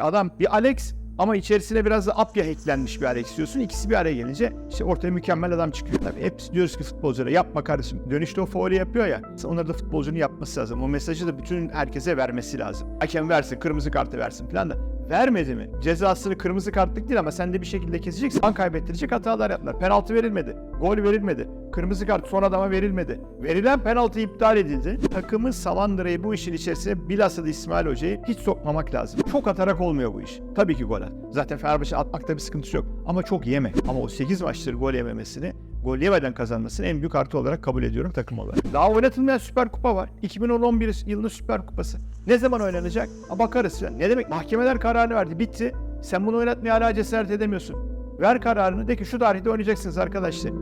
Adam bir Alex ama içerisine biraz da Apya eklenmiş bir Alex diyorsun. İkisi bir araya gelince işte ortaya mükemmel adam çıkıyor. Tabii hep diyoruz ki futbolculara yapma kardeşim. Dönüşte o faulü yapıyor ya. Onları da futbolcunun yapması lazım. O mesajı da bütün herkese vermesi lazım. Hakem versin, kırmızı kartı versin falan da. Vermedi mi? Cezasını kırmızı kartlık değil ama sen de bir şekilde keseceksin. An kaybettirecek hatalar yaptılar. Penaltı verilmedi. Gol verilmedi. Kırmızı kart son adama verilmedi. Verilen penaltı iptal edildi. Takımı Salandıra'yı bu işin içerisine bilhassa da İsmail Hoca'yı hiç sokmamak lazım. Çok atarak olmuyor bu iş. Tabii ki gol at. Zaten Fenerbahçe atmakta bir sıkıntısı yok. Ama çok yeme. Ama o 8 maçtır gol yememesini gol yemeden kazanmasını en büyük artı olarak kabul ediyorum takım olarak. Daha oynatılmayan Süper Kupa var. 2011 yılının Süper Kupası. Ne zaman oynanacak? Ha, bakarız. Ya. Ne demek? Mahkemeler kararını verdi. Bitti. Sen bunu oynatmaya hala cesaret edemiyorsun. Ver kararını. De ki şu tarihte oynayacaksınız arkadaşlar.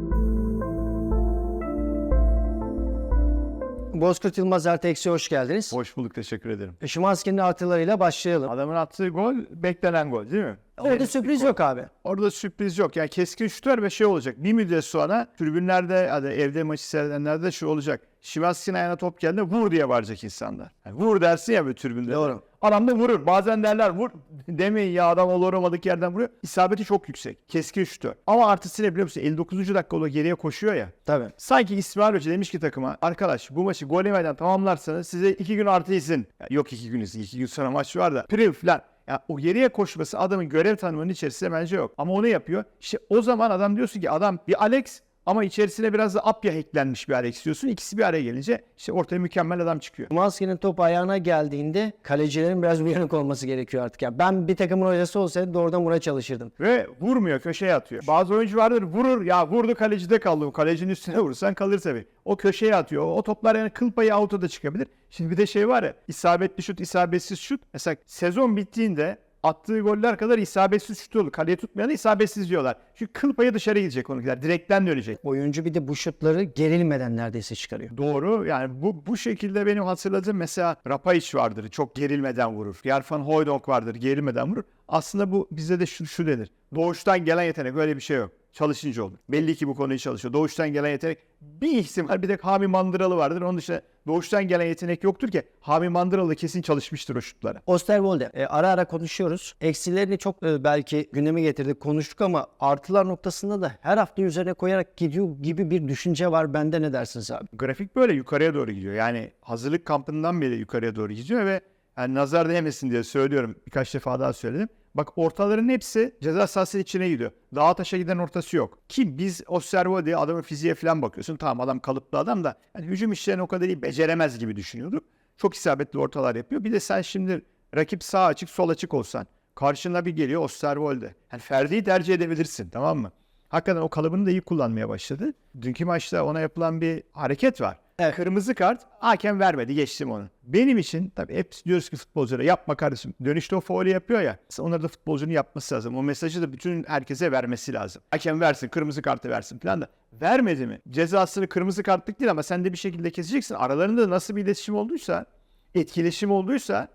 Bozkurt Yılmaz Artı Eksi hoş geldiniz. Hoş bulduk. Teşekkür ederim. Şimanski'nin artılarıyla başlayalım. Adamın attığı gol beklenen gol değil mi? Orada sürpriz yok abi. Orada sürpriz yok. Yani keskin şutör ve şey olacak. Bir müddet sonra tribünlerde, hadi evde maçı seyredenlerde şu olacak. Şivaskin ayağına top geldi vur diye bağıracak insanlar. Yani vur dersin ya böyle tribünde. Doğru. Adam da vurur. Bazen derler vur. Demeyin ya adam olur olmadık yerden vuruyor. İsabeti çok yüksek. Keskin şutör. Ama artısı ne biliyor musun? 59. dakika o geriye koşuyor ya. Tabii. Sanki İsmail Hoca demiş ki takıma arkadaş bu maçı gol yemeden tamamlarsanız size iki gün artı izin. Ya yok iki gün izin. iki gün sonra maç var da. Prim falan. Ya o geriye koşması adamın görev tanımının içerisinde bence yok. Ama onu yapıyor. İşte o zaman adam diyorsun ki adam bir Alex ama içerisine biraz da Apya eklenmiş bir Alex diyorsun. İkisi bir araya gelince işte ortaya mükemmel adam çıkıyor. Şimanski'nin top ayağına geldiğinde kalecilerin biraz uyanık olması gerekiyor artık. Yani ben bir takımın hocası olsaydım doğrudan buna çalışırdım. Ve vurmuyor köşeye atıyor. Bazı oyuncu vardır vurur ya vurdu kalecide kaldı. Kalecinin üstüne vurursan kalır tabii. O köşeye atıyor. O toplar yani kıl payı out'a da çıkabilir. Şimdi bir de şey var ya isabetli şut isabetsiz şut. Mesela sezon bittiğinde attığı goller kadar isabetsiz şut olur. Kaleye tutmayanı isabetsiz diyorlar. Çünkü kıl payı dışarı gidecek onunkiler. Direkten dönecek. Oyuncu bir de bu şutları gerilmeden neredeyse çıkarıyor. Doğru. Yani bu bu şekilde benim hatırladığım mesela Rapayic vardır. Çok gerilmeden vurur. Yerfan Hooydonk vardır. Gerilmeden vurur. Aslında bu bizde de şu, şu denir. Doğuştan gelen yetenek. Öyle bir şey yok. Çalışınca olur. Belli ki bu konuyu çalışıyor. Doğuştan gelen yetenek bir ihtimal bir de Hami Mandıralı vardır. Onun dışında doğuştan gelen yetenek yoktur ki. Hami Mandıralı kesin çalışmıştır o şutlara. Osterwolde e, ara ara konuşuyoruz. Eksilerini çok e, belki gündeme getirdik konuştuk ama artılar noktasında da her hafta üzerine koyarak gidiyor gibi bir düşünce var. Bende ne dersiniz abi? Grafik böyle yukarıya doğru gidiyor. Yani hazırlık kampından beri yukarıya doğru gidiyor ve yani nazar değmesin diye söylüyorum. Birkaç defa daha söyledim. Bak ortaların hepsi ceza sahası içine gidiyor. Dağa taşa giden ortası yok. Ki biz Osterwo diye adamın fiziğe falan bakıyorsun. Tamam adam kalıplı adam da yani hücum işlerini o kadar iyi beceremez gibi düşünüyorduk. Çok isabetli ortalar yapıyor. Bir de sen şimdi rakip sağ açık sol açık olsan karşına bir geliyor Osterwolde. Yani Ferdi'yi tercih edebilirsin tamam mı? Hakikaten o kalıbını da iyi kullanmaya başladı. Dünkü maçta ona yapılan bir hareket var. Evet. Kırmızı kart hakem vermedi geçtim onu. Benim için tabii hep diyoruz ki futbolculara yapma kardeşim. Dönüşte o faulü yapıyor ya. Onları da futbolcunun yapması lazım. O mesajı da bütün herkese vermesi lazım. Hakem versin kırmızı kartı versin falan da. Vermedi mi? Cezasını kırmızı kartlık değil ama sen de bir şekilde keseceksin. Aralarında nasıl bir iletişim olduysa, etkileşim olduysa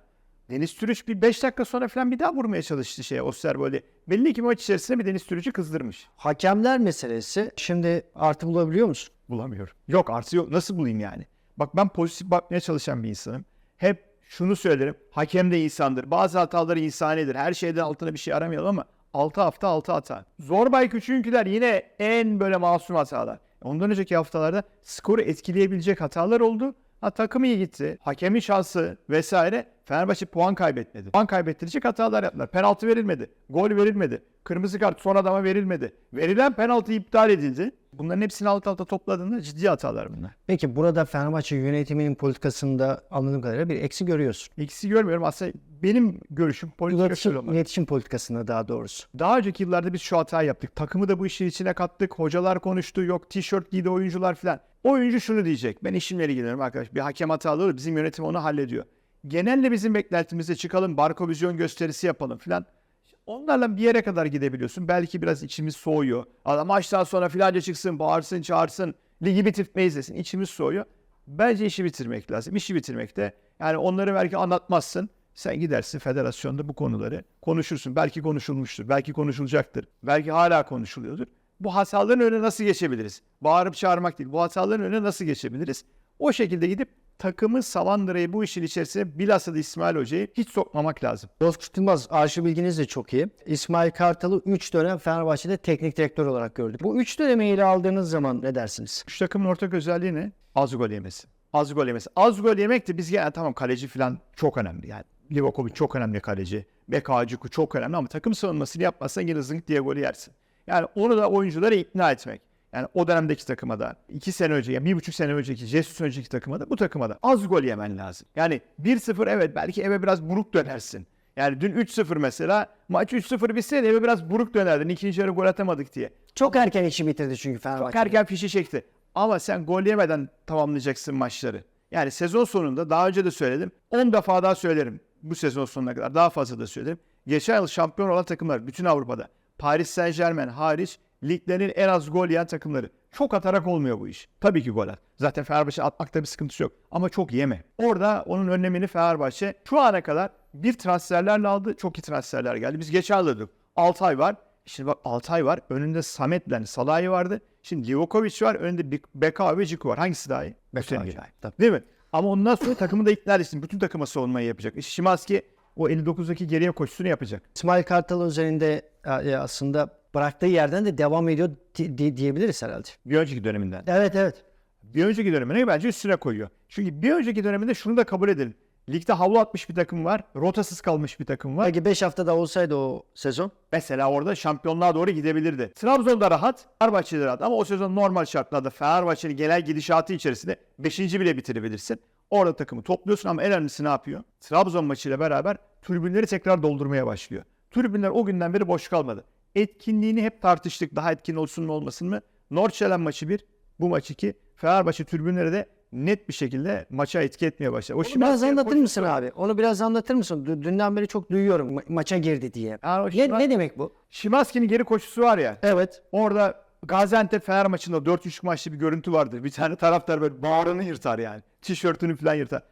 Deniz Türüç bir 5 dakika sonra falan bir daha vurmaya çalıştı şeye Osterwolde. Belli ki maç içerisinde bir Deniz Türüç'ü kızdırmış. Hakemler meselesi şimdi artı bulabiliyor musun? Bulamıyorum. Yok artı yok. Nasıl bulayım yani? Bak ben pozitif bakmaya çalışan bir insanım. Hep şunu söylerim. Hakem de insandır. Bazı hataları insanidir. Her şeyden altına bir şey aramayalım ama 6 hafta 6 hata. Zorbay Küçüğünküler yine en böyle masum hatalar. Ondan önceki haftalarda skoru etkileyebilecek hatalar oldu. Ha, takım iyi gitti. Hakemin şansı vesaire. Fenerbahçe puan kaybetmedi. Puan kaybettirecek hatalar yaptılar. Penaltı verilmedi. Gol verilmedi. Kırmızı kart son adama verilmedi. Verilen penaltı iptal edildi. Bunların hepsini alt alta topladığında ciddi hatalar bunlar. Peki burada Fenerbahçe yönetiminin politikasında anladığım kadarıyla bir eksi görüyorsun. İkisi görmüyorum. Aslında benim görüşüm politika İletişim, iletişim politikasında daha doğrusu. Daha önceki yıllarda biz şu hatayı yaptık. Takımı da bu işin içine kattık. Hocalar konuştu. Yok tişört giydi oyuncular falan. Oyuncu şunu diyecek. Ben işimle ilgileniyorum arkadaş. Bir hakem hatalı olur. Bizim yönetim onu hallediyor. Genelde bizim beklentimizde çıkalım. Barko vizyon gösterisi yapalım falan. Onlarla bir yere kadar gidebiliyorsun. Belki biraz içimiz soğuyor. Adam maçtan sonra filanca çıksın, bağırsın, çağırsın. Ligi bitirtmeyiz desin. İçimiz soğuyor. Bence işi bitirmek lazım. İşi bitirmekte. Yani onları belki anlatmazsın. Sen gidersin federasyonda bu konuları konuşursun. Belki konuşulmuştur. Belki konuşulacaktır. Belki hala konuşuluyordur. Bu hataların önüne nasıl geçebiliriz? Bağırıp çağırmak değil. Bu hataların önüne nasıl geçebiliriz? O şekilde gidip takımı Savandıra'yı bu işin içerisine bilhassa da İsmail Hoca'yı hiç sokmamak lazım. Bozkurt Yılmaz arşiv bilginiz de çok iyi. İsmail Kartal'ı 3 dönem Fenerbahçe'de teknik direktör olarak gördük. Bu 3 dönemi ele aldığınız zaman ne dersiniz? Şu takımın ortak özelliği ne? Az gol yemesi. Az gol yemesi. Az gol yemek de biz yani tamam kaleci falan çok önemli yani. Livakovic çok önemli kaleci. Beka Acıku çok önemli ama takım savunmasını yapmazsan yine zınk diye golü yersin. Yani onu da oyuncuları ikna etmek. Yani o dönemdeki takıma da, iki sene önce, yani bir buçuk sene önceki, Jesus önceki takıma da bu takıma da az gol yemen lazım. Yani 1-0 evet belki eve biraz buruk dönersin. Yani dün 3-0 mesela maç 3-0 bitseydi eve biraz buruk dönerdin. İkinci yarı gol atamadık diye. Çok erken işi bitirdi çünkü Fenerbahçe. Çok erken fişi çekti. Ama sen gol yemeden tamamlayacaksın maçları. Yani sezon sonunda daha önce de söyledim. 10 defa daha söylerim bu sezon sonuna kadar. Daha fazla da söylerim. Geçen yıl şampiyon olan takımlar bütün Avrupa'da. Paris Saint Germain hariç liglerin en az gol yiyen takımları. Çok atarak olmuyor bu iş. Tabii ki gol at. Zaten Fenerbahçe atmakta bir sıkıntısı yok. Ama çok yeme. Orada onun önlemini Fenerbahçe şu ana kadar bir transferlerle aldı. Çok iyi transferler geldi. Biz geçen alırdık. Altay var. Şimdi bak Altay var. Önünde Samet'le Salah'ı vardı. Şimdi Livakovic var. Önünde Bek- Beka ve Ciku var. Hangisi daha iyi? Beka daha iyi. Değil mi? Ama ondan sonra takımı da ikna etsin. Bütün takıma savunmayı yapacak. İşte Şimanski o 59'daki geriye koşusunu yapacak. İsmail Kartal üzerinde e, aslında bıraktığı yerden de devam ediyor di- di- diyebiliriz herhalde. Bir önceki döneminden. Evet evet. Bir önceki dönemine bence üstüne koyuyor. Çünkü bir önceki döneminde şunu da kabul edelim. Ligde havlu atmış bir takım var. Rotasız kalmış bir takım var. Belki 5 hafta daha olsaydı o sezon. Mesela orada şampiyonluğa doğru gidebilirdi. Trabzon'da rahat, Fenerbahçe'de rahat. Ama o sezon normal şartlarda Fenerbahçe'nin genel gidişatı içerisinde 5. bile bitirebilirsin. Orada takımı topluyorsun ama en önemlisi ne yapıyor? Trabzon maçıyla beraber tribünleri tekrar doldurmaya başlıyor. Tribünler o günden beri boş kalmadı. Etkinliğini hep tartıştık. Daha etkin olsun mu olmasın mı? Nordsjælland maçı 1, bu maç 2. Fenerbahçe tribünleri de net bir şekilde maça etki etmeye başladı. O Onu biraz anlatır mısın abi? Onu biraz anlatır mısın? Dü- Dünden beri çok duyuyorum ma- maça girdi diye. Yani o Ne, ne demek bu? Şimanski'nin geri koşusu var ya. Evet. Orada Gaziantep Fener maçında 4-3 maçlı bir görüntü vardı. Bir tane taraftar böyle bağrını yırtar yani. Tişörtünü falan yırtar.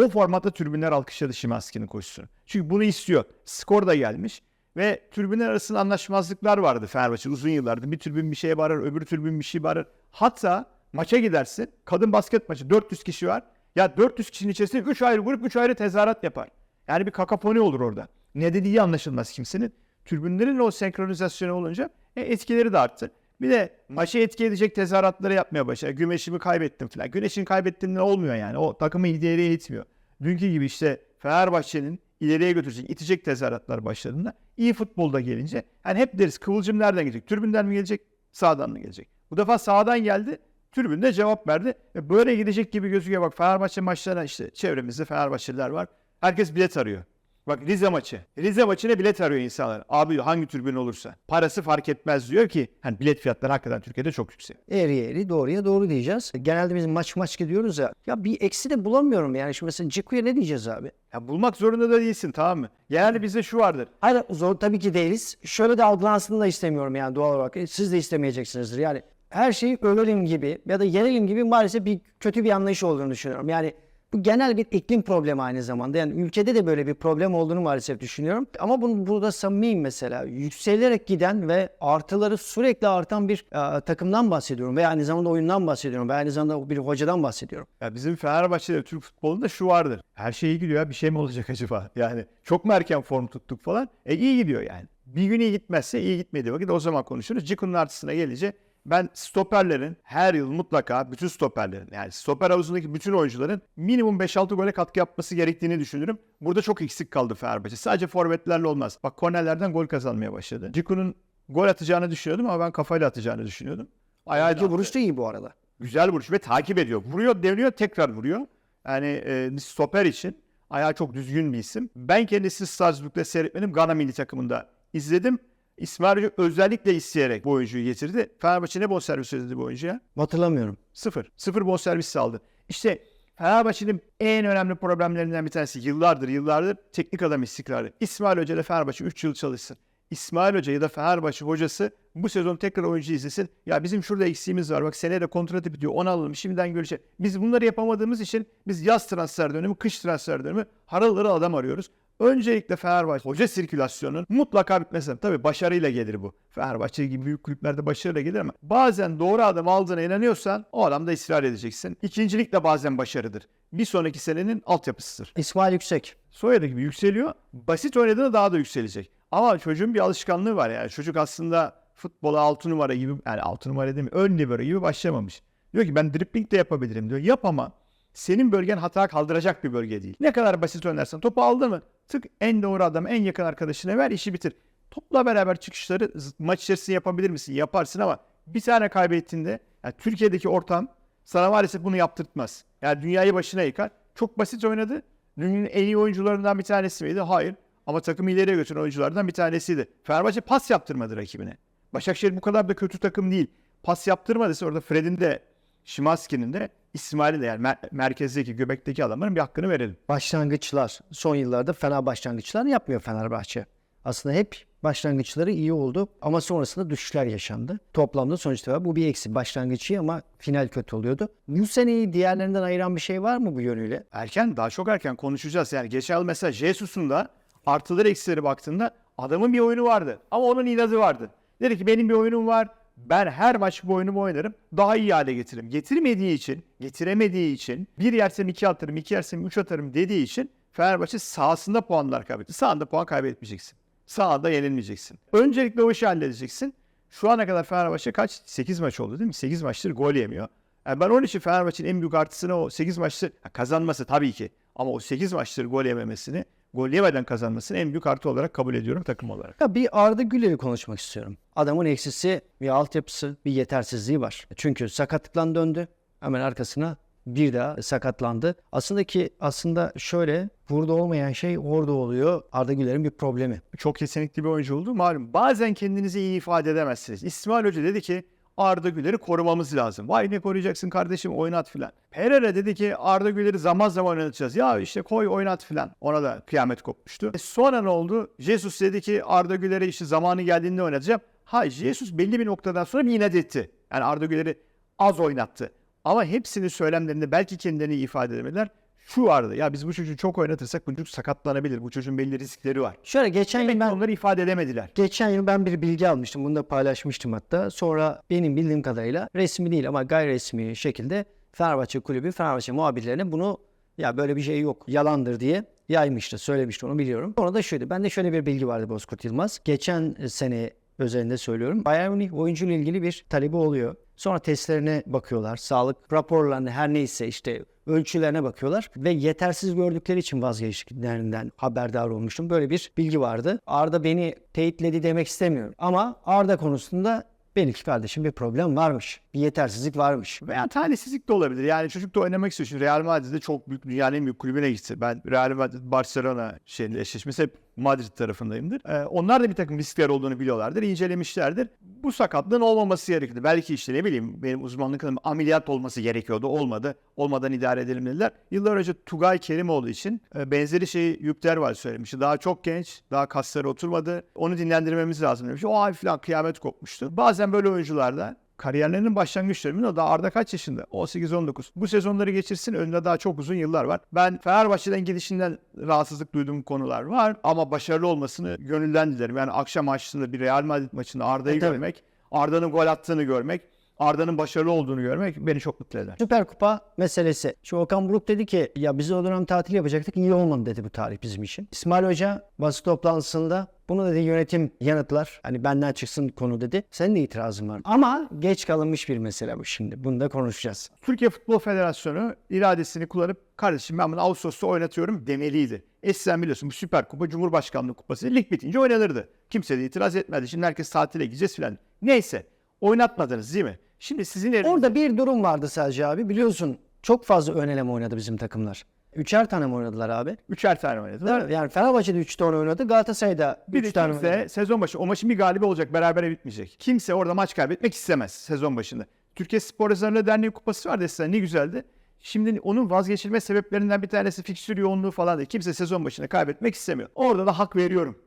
O formatta tribünler alkışladı Şimanski'nin koşusunu. Çünkü bunu istiyor. Skor da gelmiş. Ve tribünler arasında anlaşmazlıklar vardı Fenerbahçe uzun yıllardır. Bir tribün bir şeye bağırır, öbür tribün bir şey bağırır. Hatta maça gidersin. Kadın basket maçı 400 kişi var. Ya 400 kişinin içerisinde 3 ayrı grup 3 ayrı tezahürat yapar. Yani bir kakafoni olur orada. Ne dediği anlaşılmaz kimsenin. Tribünlerin o senkronizasyonu olunca e, etkileri de arttı. Bir de maçı etki edecek tezahüratları yapmaya başladı. Güneşimi kaybettim falan. Güneşin kaybettiğinde olmuyor yani. O takımı ileriye itmiyor. Dünkü gibi işte Fenerbahçe'nin ileriye götürecek, itecek tezahüratlar başladığında iyi futbolda gelince yani hep deriz kıvılcım nereden gelecek? Tribünden mi gelecek? Sağdan mı gelecek? Bu defa sağdan geldi. Tribünde cevap verdi. Ve böyle gidecek gibi gözüküyor. Bak Fenerbahçe maçlarına işte çevremizde Fenerbahçeliler var. Herkes bilet arıyor. Bak Rize maçı. Rize maçına bilet arıyor insanlar. Abi diyor, hangi tribün olursa. Parası fark etmez diyor ki. Hani bilet fiyatları hakikaten Türkiye'de çok yüksek. Eğri eğri doğruya doğru diyeceğiz. Genelde biz maç maç gidiyoruz ya. Ya bir eksi de bulamıyorum yani. Şimdi mesela Ciku'ya ne diyeceğiz abi? Ya bulmak zorunda da değilsin tamam mı? Yani bizde şu vardır. Hayır zor tabii ki değiliz. Şöyle de algılansın da istemiyorum yani doğal olarak. E, Siz de istemeyeceksinizdir. Yani her şeyi övelim gibi ya da yenelim gibi maalesef bir kötü bir anlayış olduğunu düşünüyorum. Yani bu genel bir iklim problemi aynı zamanda. Yani ülkede de böyle bir problem olduğunu maalesef düşünüyorum. Ama bunu burada samimiyim mesela. Yükselerek giden ve artıları sürekli artan bir e, takımdan bahsediyorum. Ve aynı zamanda oyundan bahsediyorum. Ve aynı zamanda bir hocadan bahsediyorum. Ya bizim Fenerbahçe'de Türk futbolunda şu vardır. Her şey iyi gidiyor ya bir şey mi olacak acaba? Yani çok mu erken form tuttuk falan? E iyi gidiyor yani. Bir gün iyi gitmezse iyi gitmediği vakit o zaman konuşuruz. Ciku'nun artısına gelince ben stoperlerin her yıl mutlaka bütün stoperlerin yani stoper havuzundaki bütün oyuncuların minimum 5-6 gole katkı yapması gerektiğini düşünürüm. Burada çok eksik kaldı Fenerbahçe. Sadece forvetlerle olmaz. Bak kornerlerden gol kazanmaya başladı. Ciku'nun gol atacağını düşünüyordum ama ben kafayla atacağını düşünüyordum. Ayağı İki vuruş da iyi bu arada. Güzel vuruş ve takip ediyor. Vuruyor, deniyor, tekrar vuruyor. Yani e, stoper için ayağı çok düzgün bir isim. Ben kendisi Strasbourg'da seyretmedim. Gana milli takımında izledim. İsmail Hoca özellikle isteyerek bu oyuncuyu getirdi. Fenerbahçe ne bonservis ödedi bu oyuncuya? Hatırlamıyorum. Sıfır. Sıfır bonservis aldı. İşte Fenerbahçe'nin en önemli problemlerinden bir tanesi yıllardır yıllardır teknik adam istikrarı. İsmail Hoca ile Fenerbahçe 3 yıl çalışsın. İsmail Hoca ya da Fenerbahçe hocası bu sezon tekrar oyuncu izlesin. Ya bizim şurada eksiğimiz var. Bak seneye de kontratı bitiyor. Onu alalım. Şimdiden göreceğiz. Biz bunları yapamadığımız için biz yaz transfer dönemi, kış transfer dönemi harıl harıl adam arıyoruz. Öncelikle Fenerbahçe hoca sirkülasyonun mutlaka bitmesi lazım. Tabii başarıyla gelir bu. Fenerbahçe gibi büyük kulüplerde başarıyla gelir ama bazen doğru adım aldığına inanıyorsan o adamda ısrar edeceksin. İkincilik de bazen başarıdır. Bir sonraki senenin altyapısıdır. İsmail Yüksek. Soyadı gibi yükseliyor. Basit oynadığında daha da yükselecek. Ama çocuğun bir alışkanlığı var yani. Çocuk aslında futbola 6 numara gibi yani 6 numara değil mi? Ön libero gibi başlamamış. Diyor ki ben dribbling de yapabilirim diyor. Yap ama senin bölgen hata kaldıracak bir bölge değil. Ne kadar basit oynarsan topu aldın mı? Tık en doğru adam en yakın arkadaşına ver işi bitir. Topla beraber çıkışları maç içerisinde yapabilir misin? Yaparsın ama bir tane kaybettiğinde yani Türkiye'deki ortam sana maalesef bunu yaptırtmaz. Yani dünyayı başına yıkar. Çok basit oynadı. Dünyanın en iyi oyuncularından bir tanesi miydi? Hayır. Ama takımı ileriye götüren oyunculardan bir tanesiydi. Fenerbahçe pas yaptırmadı rakibine. Başakşehir bu kadar da kötü takım değil. Pas yaptırmadıysa orada Fred'in de Şimanski'nin de İsmail'in de yani mer- merkezdeki göbekteki adamların bir hakkını verelim. Başlangıçlar. Son yıllarda fena başlangıçlar yapmıyor Fenerbahçe. Aslında hep başlangıçları iyi oldu ama sonrasında düşüşler yaşandı. Toplamda sonuç itibariyle bu bir eksi. Başlangıç iyi ama final kötü oluyordu. Bu seneyi diğerlerinden ayıran bir şey var mı bu yönüyle? Erken daha çok erken konuşacağız. Yani geçen yıl mesela Jesus'un da artıları eksileri baktığında adamın bir oyunu vardı. Ama onun inadı vardı. Dedi ki benim bir oyunum var. Ben her maç bu oyunumu oynarım. Daha iyi hale getiririm. Getirmediği için, getiremediği için bir yersem iki atarım, iki yersem üç atarım dediği için Fenerbahçe sahasında puanlar kaybetti. Sahanda puan kaybetmeyeceksin. Sahada yenilmeyeceksin. Öncelikle o işi halledeceksin. Şu ana kadar Fenerbahçe kaç? 8 maç oldu değil mi? 8 maçtır gol yemiyor. Yani ben onun için Fenerbahçe'nin en büyük artısını o 8 maçtır kazanması tabii ki. Ama o 8 maçtır gol yememesini, gol yemeden kazanmasını en büyük artı olarak kabul ediyorum takım olarak. Ya bir Arda Güler'i konuşmak istiyorum. Adamın eksisi, bir altyapısı, bir yetersizliği var. Çünkü sakatlıktan döndü. Hemen arkasına bir daha sakatlandı. Aslında ki aslında şöyle burada olmayan şey orada oluyor. Arda Güler'in bir problemi. Çok yetenekli bir oyuncu oldu. Malum bazen kendinizi iyi ifade edemezsiniz. İsmail Hoca dedi ki Arda Güler'i korumamız lazım. Vay ne koruyacaksın kardeşim oynat filan. Pereira dedi ki Arda Güler'i zaman zaman oynatacağız. Ya işte koy oynat filan. Ona da kıyamet kopmuştu. E sonra ne oldu? Jesus dedi ki Arda Güler'i işte zamanı geldiğinde oynatacağım. Ha Jesus belli bir noktadan sonra bir inat etti. Yani Arda Güler'i az oynattı. Ama hepsinin söylemlerinde belki kendilerini ifade edemediler. Şu vardı ya biz bu çocuğu çok oynatırsak bu çocuk sakatlanabilir. Bu çocuğun belli riskleri var. Şöyle geçen yıl Ben onları ifade edemediler. Geçen yıl ben bir bilgi almıştım. Bunu da paylaşmıştım hatta. Sonra benim bildiğim kadarıyla resmi değil ama gayri resmi şekilde Fenerbahçe kulübü, Fenerbahçe muhabirlerine bunu ya böyle bir şey yok, yalandır diye yaymıştı, söylemişti onu biliyorum. Sonra da şöyle, bende şöyle bir bilgi vardı Bozkurt Yılmaz. Geçen sene özelinde söylüyorum. Bayern Münih oyuncuyla ilgili bir talebi oluyor. Sonra testlerine bakıyorlar. Sağlık raporlarına her neyse işte ölçülerine bakıyorlar ve yetersiz gördükleri için vazgeçtiklerinden haberdar olmuştum. Böyle bir bilgi vardı. Arda beni teyitledi demek istemiyorum ama Arda konusunda belki kardeşim bir problem varmış. Bir yetersizlik varmış. Veya talihsizlik de olabilir. Yani çocuk da oynamak istiyor. Şimdi Real Madrid'de çok büyük dünyanın en büyük kulübüne gitti. Ben Real Madrid Barcelona şeyinde eşleşmesi hep Madrid tarafındayımdır. Ee, onlar da bir takım riskler olduğunu biliyorlardır, incelemişlerdir. Bu sakatlığın olmaması gerekirdi. Belki işte ne bileyim benim uzmanlık alanım ameliyat olması gerekiyordu. Olmadı. Olmadan idare edelim dediler. Yıllar önce Tugay Kerimoğlu için e, benzeri şeyi Yüpter var söylemişti. Daha çok genç, daha kasları oturmadı. Onu dinlendirmemiz lazım demiş. O ay falan kıyamet kopmuştu. Bazen böyle oyuncularda kariyerlerinin başlangıç döneminde o da Arda kaç yaşında? 18-19. Bu sezonları geçirsin önünde daha çok uzun yıllar var. Ben Fenerbahçe'den gidişinden rahatsızlık duyduğum konular var ama başarılı olmasını gönülden dilerim. Yani akşam maçında bir Real Madrid maçında Arda'yı E, görmek, Arda'nın gol attığını görmek, Arda'nın başarılı olduğunu görmek beni çok mutlu eder. Süper Kupa meselesi. Şu Okan Buruk dedi ki ya biz o dönem tatil yapacaktık iyi olmadı dedi bu tarih bizim için. İsmail Hoca basın toplantısında bunu dedi yönetim yanıtlar. Hani benden çıksın konu dedi. Senin de itirazın var. Ama geç kalınmış bir mesele bu şimdi. Bunu da konuşacağız. Türkiye Futbol Federasyonu iradesini kullanıp kardeşim ben bunu Ağustos'ta oynatıyorum demeliydi. Eskiden biliyorsun bu Süper Kupa Cumhurbaşkanlığı Kupası lig bitince oynanırdı. Kimse de itiraz etmedi. Şimdi herkes tatile gideceğiz filan. Neyse oynatmadınız değil mi? Şimdi sizin elinizde Orada bir durum vardı sadece abi. Biliyorsun çok fazla ön eleme oynadı bizim takımlar. Üçer tane mi oynadılar abi? üçer tane oynadılar. Değil mi? Yani Fenerbahçe'de üç tane oynadı. Galatasaray'da Bir de üç tane oynadı. kimse sezon başı o maçın bir galibi olacak berabere bitmeyecek. Kimse orada maç kaybetmek istemez sezon başında. Türkiye Spor Yazarları Derneği kupası var desen ne güzeldi. Şimdi onun vazgeçilme sebeplerinden bir tanesi fikstür yoğunluğu falan değil. Kimse sezon başında kaybetmek istemiyor. Orada da hak veriyorum.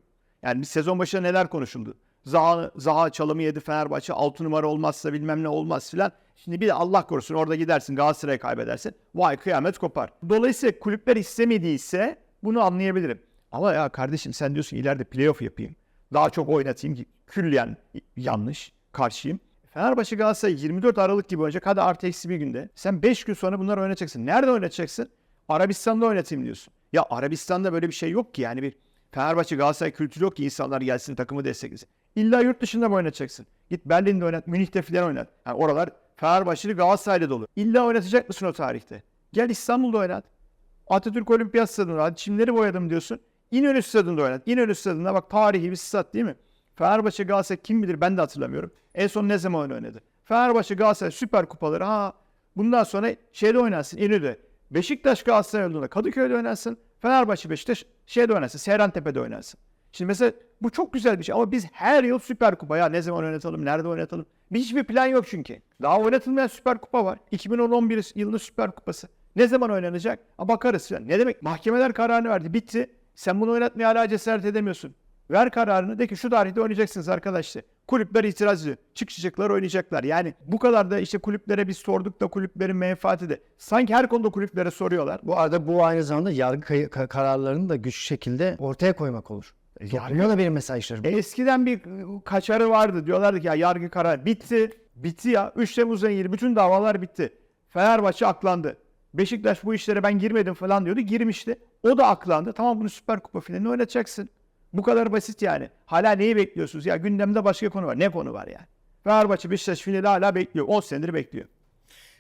Yani bir sezon başında neler konuşuldu? Zaha, Zaha çalımı yedi Fenerbahçe 6 numara olmazsa bilmem ne olmaz filan. Şimdi bir de Allah korusun orada gidersin Galatasaray'a kaybedersin. Vay kıyamet kopar. Dolayısıyla kulüpler istemediyse bunu anlayabilirim. Ama ya kardeşim sen diyorsun ileride playoff yapayım. Daha çok oynatayım ki külliyen yanlış karşıyım. Fenerbahçe Galatasaray 24 Aralık gibi oynayacak. Hadi artı eksi bir günde. Sen 5 gün sonra bunları oynatacaksın. Nerede oynatacaksın? Arabistan'da oynatayım diyorsun. Ya Arabistan'da böyle bir şey yok ki. Yani bir Fenerbahçe Galatasaray kültürü yok ki insanlar gelsin takımı desteklesin. İlla yurt dışında mı oynatacaksın? Git Berlin'de oynat, Münih'te filan oynat. Yani oralar Fenerbahçeli Galatasaray'la dolu. İlla oynatacak mısın o tarihte? Gel İstanbul'da oynat. Atatürk Olimpiyat Stadı'nda hadi çimleri boyadım diyorsun. İnönü Stadı'nda oynat. İnönü Stadı'nda bak tarihi bir stat değil mi? Fenerbahçe Galatasaray kim bilir ben de hatırlamıyorum. En son ne zaman oynadı? Fenerbahçe Galatasaray Süper Kupaları ha bundan sonra şeyde oynarsın İnönü'de. Beşiktaş Galatasaray olduğunda Kadıköy'de oynarsın. Fenerbahçe Beşiktaş şeyde oynarsın. Seyrantepe'de oynarsın. Şimdi mesela bu çok güzel bir şey ama biz her yıl Süper Kupa ya ne zaman oynatalım, nerede oynatalım? Bir hiçbir plan yok çünkü. Daha oynatılmayan Süper Kupa var. 2011 yılının Süper Kupası. Ne zaman oynanacak? Ha bakarız. falan. Ne demek? Mahkemeler kararını verdi. Bitti. Sen bunu oynatmaya hala cesaret edemiyorsun. Ver kararını de ki şu tarihte oynayacaksınız arkadaşlar. Kulüpler itiraz ediyor. Çıkacaklar oynayacaklar. Yani bu kadar da işte kulüplere biz sorduk da kulüplerin menfaati de. Sanki her konuda kulüplere soruyorlar. Bu arada bu aynı zamanda yargı kararlarını da güçlü şekilde ortaya koymak olur. Yargıya da benim mesajlarım. Eskiden bir kaçarı vardı. Diyorlardı ki ya yargı kararı bitti. Bitti ya. 3 Temmuz'dan ilgili bütün davalar bitti. Fenerbahçe aklandı. Beşiktaş bu işlere ben girmedim falan diyordu. Girmişti. O da aklandı. Tamam bunu Süper Kupa finalini oynatacaksın. Bu kadar basit yani. Hala neyi bekliyorsunuz? Ya gündemde başka konu var. Ne konu var yani? Fenerbahçe Beşiktaş finali hala bekliyor. 10 senedir bekliyor.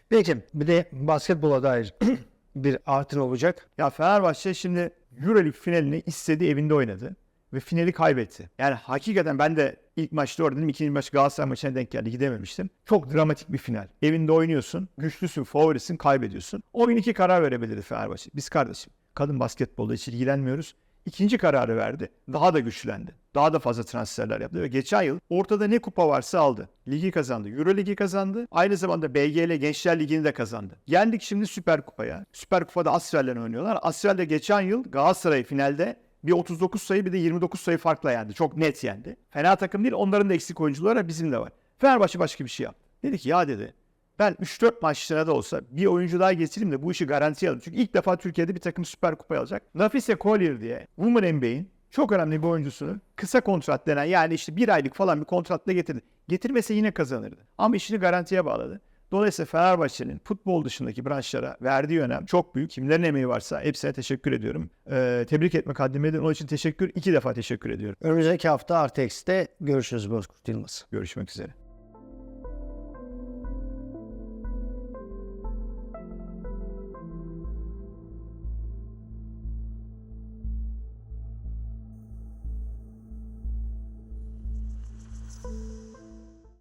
Peki bir de basketbola dair bir artın olacak. Ya Fenerbahçe şimdi Euroleague finalini istediği evinde oynadı ve finali kaybetti. Yani hakikaten ben de ilk maçta orada dedim ikinci maç Galatasaray maçına denk geldi gidememiştim. Çok dramatik bir final. Evinde oynuyorsun, güçlüsün, favorisin, kaybediyorsun. O gün iki karar verebilirdi Fenerbahçe. Biz kardeşim kadın basketbolda hiç ilgilenmiyoruz. İkinci kararı verdi. Daha da güçlendi. Daha da fazla transferler yaptı ve geçen yıl ortada ne kupa varsa aldı. Ligi kazandı. Euro Ligi kazandı. Aynı zamanda BGL Gençler Ligi'ni de kazandı. Geldik şimdi Süper Kupa'ya. Süper Kupa'da Asfel'le oynuyorlar. Asfel'de geçen yıl Galatasaray finalde bir 39 sayı bir de 29 sayı farkla yendi. Çok net yendi. Fena takım değil. Onların da eksik oyuncuları. Bizim de var. Fenerbahçe başka bir şey yaptı. Dedi ki ya dedi ben 3-4 maçlara da olsa bir oyuncu daha getireyim de bu işi garantiye alayım. Çünkü ilk defa Türkiye'de bir takım Süper Kupa alacak. Nafise Collier diye Women NBA'in çok önemli bir oyuncusunu kısa kontrat denen yani işte bir aylık falan bir kontratla getirdi. Getirmese yine kazanırdı. Ama işini garantiye bağladı. Dolayısıyla Fenerbahçe'nin futbol dışındaki branşlara verdiği önem çok büyük. Kimlerin emeği varsa hepsine teşekkür ediyorum. Ee, tebrik etmek haddime Onun için teşekkür. iki defa teşekkür ediyorum. Önümüzdeki hafta artı ekside görüşürüz Bozkurt Yılmaz. Görüşmek üzere.